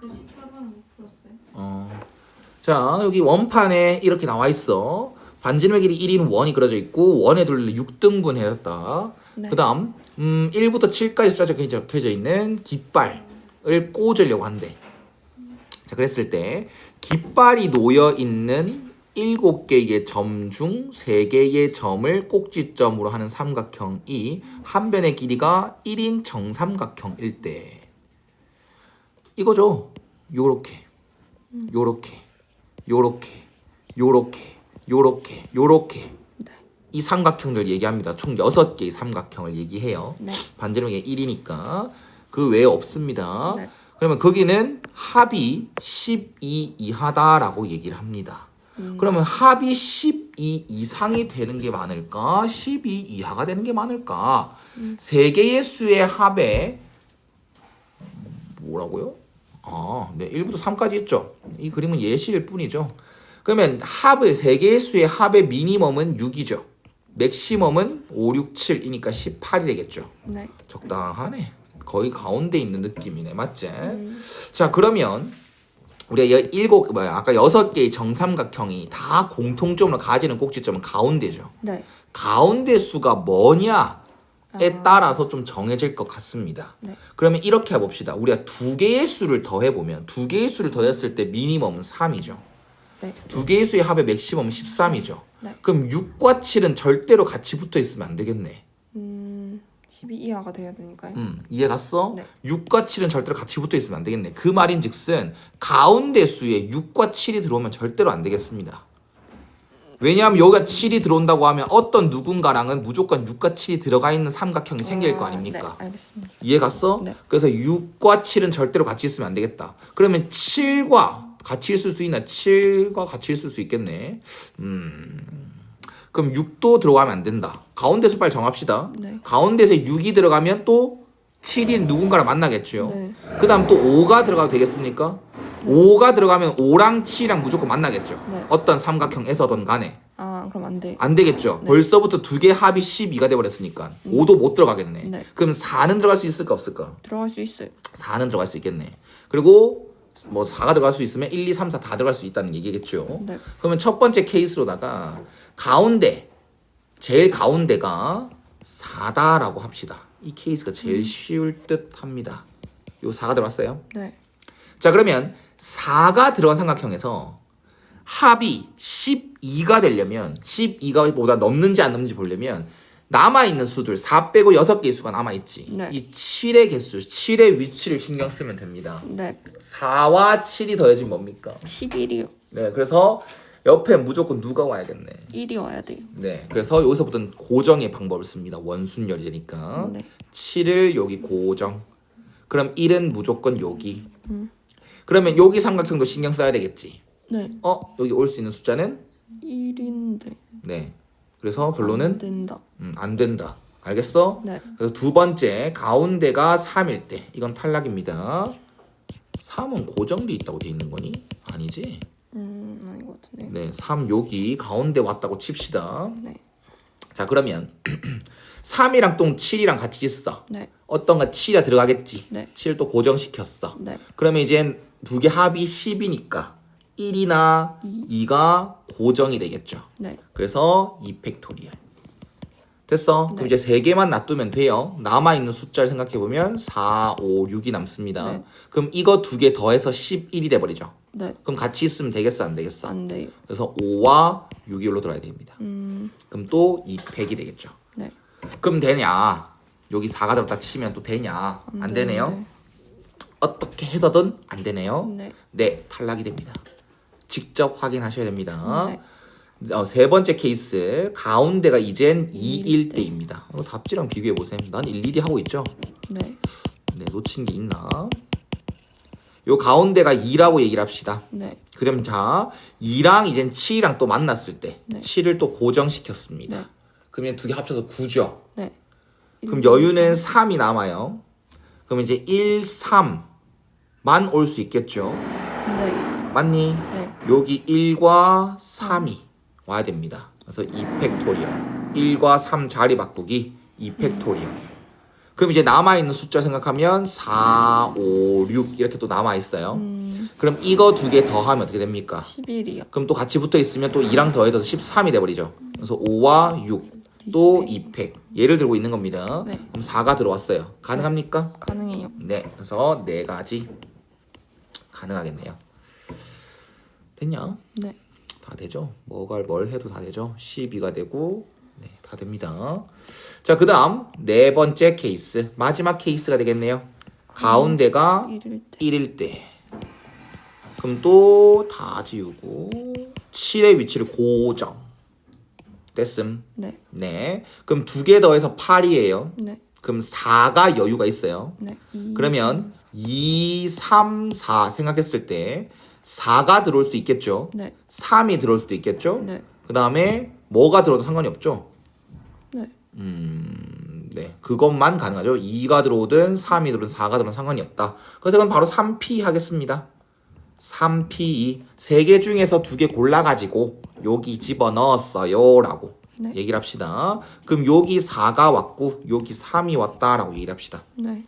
그 14번은 못 풀었어요. 어. 자, 여기 원판에 이렇게 나와 있어. 반지름의 길이 1인 원이 그려져 있고 원의 둘레 6등분 해놨다. 네. 그다음 음, 1부터 7까지 숫자가 적혀져 있는 깃발을 꽂으려고 한대. 자, 그랬을 때 깃발이 놓여 있는 7개의 점 중 3개의 점을 꼭지점으로 하는 삼각형이 한 변의 길이가 1인 정삼각형일 때 이거죠. 요렇게 요렇게 요렇게 요렇게 요렇게 요렇게 이 삼각형들 얘기합니다. 총 6개의 삼각형을 얘기해요. 네. 반지름이 1이니까 그 외에 없습니다. 네. 그러면 거기는 합이 12 이하다라고 얘기를 합니다. 그러면 합이 12 이상이 되는 게 많을까? 12 이하가 되는 게 많을까? 세 개의 수의 합에 뭐라고요? 아, 네, 1부터 3까지 있죠. 이 그림은 예시일 뿐이죠. 그러면 합의 세 개의 수의 합의 미니멈은 6이죠. 맥시멈은 5, 6, 7이니까 18이 되겠죠. 네. 적당하네. 거의 가운데 있는 느낌이네. 맞지? 자, 그러면 우리가 여, 일곱 뭐야? 아까 여섯 개의 정삼각형이 다 공통점으로 가지는 꼭지점은 가운데죠. 네. 가운데 수가 뭐냐 에 아. 따라서 좀 정해질 것 같습니다. 네. 그러면 이렇게 해봅시다. 우리가 두 개의 수를 더해보면 두 개의 수를 더했을 때 미니멈은 3이죠. 네. 두 개의 수의 합의 맥시멈은 13이죠. 네. 그럼 6과 7은 절대로 같이 붙어 있으면 안 되겠네. 음, 12 이하가 돼야 되니까요. 음, 이해 갔어? 네. 6과 7은 절대로 같이 붙어 있으면 안 되겠네. 그 말인 즉슨 가운데 수에 6과 7이 들어오면 절대로 안 되겠습니다. 왜냐하면 여기가 7이 들어온다고 하면 어떤 누군가랑은 무조건 6과 7이 들어가 있는 삼각형이 생길 거 아, 아닙니까? 네, 알겠습니다. 이해 갔어? 네. 그래서 6과 7은 절대로 같이 있으면 안 되겠다. 그러면 7과 같이 있을 수 있나? 7과 같이 있을 수 있겠네. 음. 그럼 6도 들어가면 안 된다. 가운데 수 빨리 정합시다. 네. 가운데서 6이 들어가면 또 7이 누군가를 만나겠죠. 네. 그 다음 또 5가 들어가도 되겠습니까? 5가 들어가면 5랑 7이랑 무조건 만나겠죠. 네. 어떤 삼각형에서든 간에. 아, 그럼 안 돼. 안 되겠죠. 벌써부터 두 개 합이 12가 돼 버렸으니까 5도 못 들어가겠네. 네. 그럼 4는 들어갈 수 있을까 없을까? 들어갈 수 있어요. 4는 들어갈 수 있겠네. 그리고 뭐 4가 들어갈 수 있으면 1, 2, 3, 4 다 들어갈 수 있다는 얘기겠죠. 네. 그러면 첫 번째 케이스로다가 가운데 제일 가운데가 4다라고 합시다. 이 케이스가 제일 쉬울 듯 합니다. 요 4가 들어왔어요. 네. 자 그러면 4가 들어간 삼각형에서 합이 12가 되려면 12가 보다 넘는지 안 넘는지 보려면 남아있는 수들 4 빼고 6개의 수가 남아있지 네. 이 7의 개수 7의 위치를 신경 쓰면 됩니다 네. 4와 7이 더해지면 뭡니까? 11이요. 네 그래서 옆에 무조건 누가 와야겠네 1이 와야 돼요. 네 그래서 여기서부터는 고정의 방법을 씁니다 원순열이 되니까 네. 7을 여기 고정. 그럼 1은 무조건 여기. 그러면 여기 삼각형도 신경 써야 되겠지. 네. 어, 여기 올 수 있는 숫자는 1인데 네. 그래서 안 결론은 된다. 음, 안 된다. 알겠어? 네. 그래서 두 번째 가운데가 3일 때 이건 탈락입니다. 3은 고정돼 있다고 돼 있는 거니? 아니지. 음, 아닌 것 같은데. 네, 3 여기 가운데 왔다고 칩시다. 네. 자, 그러면 3이랑 또 7이랑 같이 있어. 네. 어떤가 7이 들어가겠지. 네. 7을 또 고정시켰어. 네. 그러면 이제 두 개 합이 10이니까 1이나 2. 가 고정이 되겠죠. 네. 그래서 2 팩토리얼. 됐어. 그럼 이제 세 개만 놔두면 돼요. 남아 있는 숫자를 생각해 보면 4, 5, 6이 남습니다. 네. 그럼 이거 두 개 더해서 11이 돼 버리죠. 네. 그럼 같이 있으면 되겠어, 안 되겠어? 안 돼요. 그래서 5와 6이 올로 들어야 됩니다. 음. 그럼 또 2팩이 되겠죠. 네. 그럼 되냐? 여기 4가 들었다 치면 또 되냐? 안 되네요. 어떻게 해서든 안 되네요. 네. 네, 탈락이 됩니다. 직접 확인하셔야 됩니다. 네. 어, 세 번째 케이스 가운데가 이젠 2일 이일 때. 때입니다. 이거 답지랑 비교해 보세요. 난 일일이 하고 있죠. 네. 네, 놓친 게 있나? 요 가운데가 2라고 얘기를 합시다. 네. 그럼 자, 2랑 이젠 7이랑 또 만났을 때 네. 7을 또 고정시켰습니다. 네. 그러면 두 개 합쳐서 9죠. 네. 그럼 여유는 3이 남아요. 그럼 이제 1, 3 만 올 수 있겠죠. 네. 맞니? 네. 여기 1과 3이 와야 됩니다. 그래서 2팩토리얼. 1과 3 자리 바꾸기 2팩토리얼. 그럼 이제 남아있는 숫자 생각하면 4, 5, 6 이렇게 또 남아있어요. 음, 그럼 이거 두 개 더하면 어떻게 됩니까? 11이요. 그럼 또 같이 붙어 있으면 또 2랑 더해서 13이 돼버리죠. 그래서 5와 6, 또 2팩. 얘를 들고 있는 겁니다. 네. 그럼 4가 들어왔어요. 가능합니까? 가능해요. 네. 그래서 네 가지 가능하겠네요. 됐냐? 네. 다 되죠. 뭐가 뭘 해도 다 되죠. 12가 되고 네, 다 됩니다. 자, 그다음 네 번째 케이스. 마지막 케이스가 되겠네요. 가운데가 1일 때. 1일 때. 그럼 또 다 지우고 7의 위치를 고정. 됐음. 네. 네. 그럼 두 개 더해서 8이에요. 네. 그럼 4가 여유가 있어요. 네. 2, 그러면 2, 3, 4 생각했을 때 4가 들어올 수 있겠죠. 네. 3이 들어올 수도 있겠죠. 네. 그 다음에 뭐가 들어도 상관이 없죠. 네. 음, 네. 그것만 가능하죠. 2가 들어오든 3이 들어오든 4가 들어오든 상관이 없다. 그래서 그럼 바로 3P 하겠습니다. 3P 세개 중에서 두개 골라가지고 여기 집어 넣었어요 라고 네. 얘기를 합시다. 그럼 여기 4가 왔고 여기 3이 왔다라고 얘기를 합시다. 네.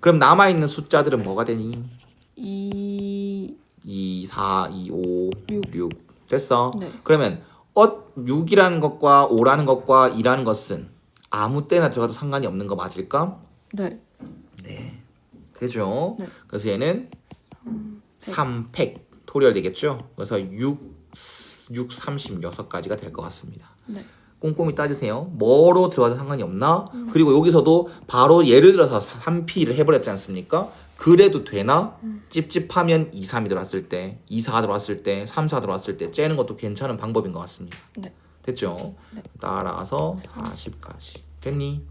그럼 남아 있는 숫자들은 뭐가 되니? 2 2, 4, 2, 5, 6. 육. 됐어. 네. 그러면 어 6이라는 것과 5라는 것과 2라는 것은 아무 때나 들어가도 상관이 없는 거 맞을까? 네. 되죠. 네. 그래서 얘는 3팩 토리얼 되겠죠. 그래서 6 6 36가지가 될 것 같습니다. 네. 꼼꼼히 따지세요. 뭐로 들어가도 상관이 없나? 그리고 여기서도 바로 예를 들어서 3P를 해버렸지 않습니까? 그래도 되나? 찝찝하면 2, 3이 들어왔을 때, 2, 4가 들어왔을 때, 3, 4가 들어왔을 때 째는 것도 괜찮은 방법인 것 같습니다. 네. 됐죠? 네. 따라서 40까지. 됐니?